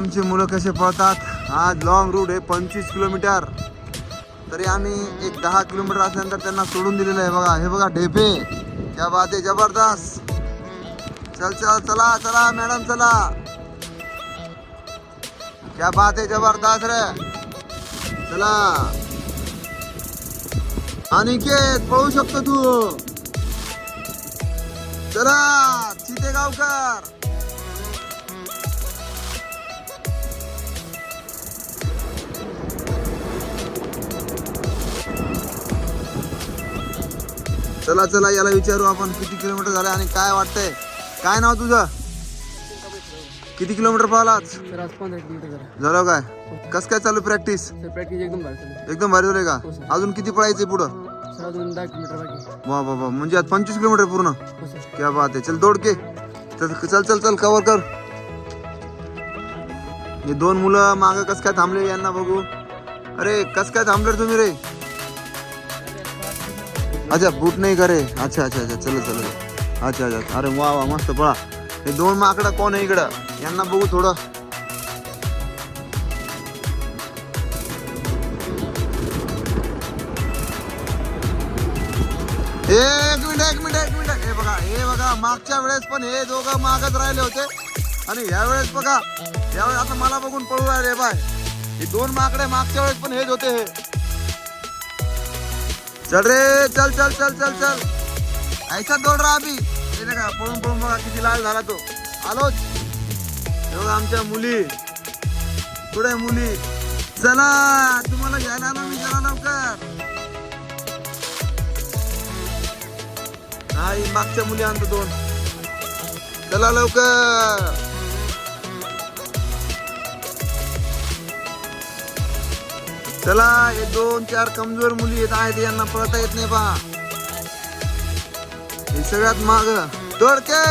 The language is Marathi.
मुलं कसे पळतात? आज लॉंग रूट आहे पंचवीस किलोमीटर तरी आम्ही एक दहा किलोमीटर असल्यानंतर त्यांना सोडून दिलेलं आहे. बघा हे बघा ढेपे. क्या बात आहे जबरदस्त. चल चल चला चला मॅडम चला. क्या बात आहे जबरदस्त रे. चला. अनिकेत पळू शकतो तू. चला चिते गावकर चला चला याला विचारू आपण किती किलोमीटर झालं आणि काय वाटतंय? काय नाव तुझं? किती किलोमीटर पाहिलाच झालं काय? कस काय चालू प्रॅक्टिस प्रॅक्टिस एकदम भारी झालं एकदम भारी झाले का? अजून किती पळायचे पुढं? वा वा वा. म्हणजे आज पंचवीस किलोमीटर पूर्ण? क्या बात आहे. चल दौड के. चल चल चल चल कवर कर. हे दोन मुलं माग कस काय थांबले यांना बघू? अरे कस काय थांबले तुम्ही रे? अच्छा बूट नाही करे. अच्छा अच्छा अच्छा चला चलो. अच्छा अच्छा. अरे वा वा मस्त पळा. हे दोन माकडं कोण आहे इकडं? यांना बघू थोडं. एक मिनिट एक मिनिट एक मिनिट. हे बघा हे बघा मागच्या वेळेस पण हे दोघं मागच राहिले होते. आणि यावेळेस वेळेस बघा यावेळेस आता मला बघून पळू राहिले बाय. हे दोन माकडे मागच्या वेळेस पण हेच होते हे. चल रे चल चल चल चल चल. ऐसा दौड रहा अभी. का पळून पळून बघा किती लाल झाला तो. आलोच. बघा आमच्या मुली. पुढे मुली? चला तुम्हाला घ्यायला आलो मी चला लवकर. नाही मागच्या मुली आणतो दोन. चला लवकर. चला हे दोन चार कमजोर मुली येत आहेत यांना पळता येत नाही पहा हे सगळ्यात माग. तोडके